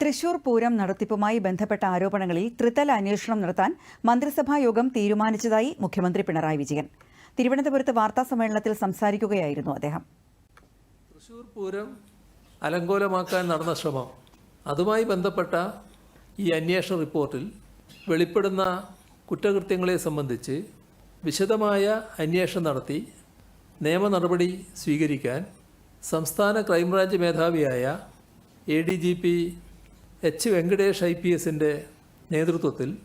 തൃശൂർ പൂരം നടത്തിപ്പുമായി ബന്ധപ്പെട്ട ആരോപണങ്ങളിൽ ത്രിതല അന്വേഷണം നടത്താൻ മന്ത്രിസഭാ യോഗം തീരുമാനിച്ചതായി മുഖ്യമന്ത്രി പിണറായി വിജയൻ. തിരുവനന്തപുരത്ത് വാർത്താസമ്മേളനത്തിൽ സംസാരിക്കുകയായിരുന്നു അദ്ദേഹം. തൃശൂർ പൂരം അലങ്കോലമാക്കാൻ നടന്ന ശ്രമം അതുമായി ബന്ധപ്പെട്ട ഈ അന്വേഷണ റിപ്പോർട്ടിൽ വെളിപ്പെടുന്ന കുറ്റകൃത്യങ്ങളെ സംബന്ധിച്ച് വിശദമായ അന്വേഷണം നടത്തി നിയമ നടപടി സ്വീകരിക്കാൻ സംസ്ഥാന crime branch മേധാവിയായ A D G P H Venkatesh I P എസിന്റെ നേതൃത്വത്തിൽ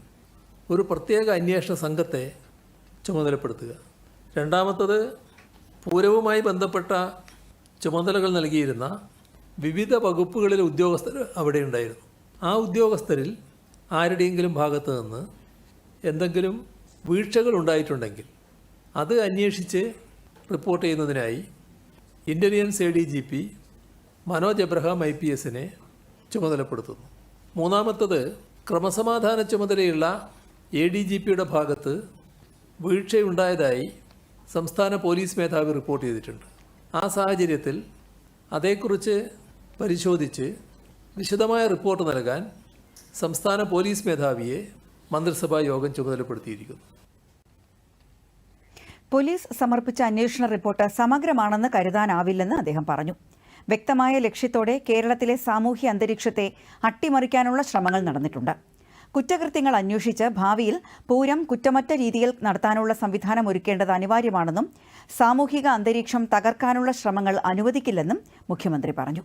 ഒരു പ്രത്യേക അന്വേഷണ സംഘത്തെ ചുമതലപ്പെടുത്തുക. രണ്ടാമത്തത് പൂരവുമായി ബന്ധപ്പെട്ട ചുമതലകൾ നൽകിയിരുന്ന വിവിധ വകുപ്പുകളിലെ ഉദ്യോഗസ്ഥർ അവിടെ ഉണ്ടായിരുന്നു. ആ ഉദ്യോഗസ്ഥരിൽ ആരുടെയെങ്കിലും ഭാഗത്ത് നിന്ന് എന്തെങ്കിലും വീഴ്ചകൾ ഉണ്ടായിട്ടുണ്ടെങ്കിൽ അത് അന്വേഷിച്ച് റിപ്പോർട്ട് ചെയ്യുന്നതിനായി intelligence A D G P Manoj Abraham I P എസിനെ ചുമതലപ്പെടുത്തുന്നു. മൂന്നാമത്തത് ക്രമസമാധാന ചുമതലയുള്ള എ ഡി ജി പിയുടെ ഭാഗത്ത് വീഴ്ചയുണ്ടായതായി സംസ്ഥാന പോലീസ് മേധാവി റിപ്പോർട്ട് ചെയ്തിട്ടുണ്ട്. ആ സാഹചര്യത്തിൽ അതേക്കുറിച്ച് പരിശോധിച്ച് വിശദമായ റിപ്പോർട്ട് നൽകാൻ സംസ്ഥാന പോലീസ് മേധാവിയെ മന്ത്രിസഭാ യോഗം ചുമതലപ്പെടുത്തിയിരിക്കുന്നു. പോലീസ് സമർപ്പിച്ച അന്വേഷണ റിപ്പോർട്ട് സമഗ്രമാണെന്ന് കരുതാനാവില്ലെന്ന് അദ്ദേഹം പറഞ്ഞു. വ്യക്തമായ ലക്ഷ്യത്തോടെ കേരളത്തിലെ സാമൂഹ്യ അന്തരീക്ഷത്തെ അട്ടിമറിക്കാനുള്ള ശ്രമങ്ങൾ നടന്നിട്ടുണ്ട്. കുറ്റകൃത്യങ്ങൾ അന്വേഷിച്ച് ഭാവിയിൽ പൂരം കുറ്റമറ്റ രീതിയിൽ നടത്താനുള്ള സംവിധാനം ഒരുക്കേണ്ടത് അനിവാര്യമാണെന്നും സാമൂഹിക അന്തരീക്ഷം തകർക്കാനുള്ള ശ്രമങ്ങൾ അനുവദിക്കില്ലെന്നും മുഖ്യമന്ത്രി പറഞ്ഞു.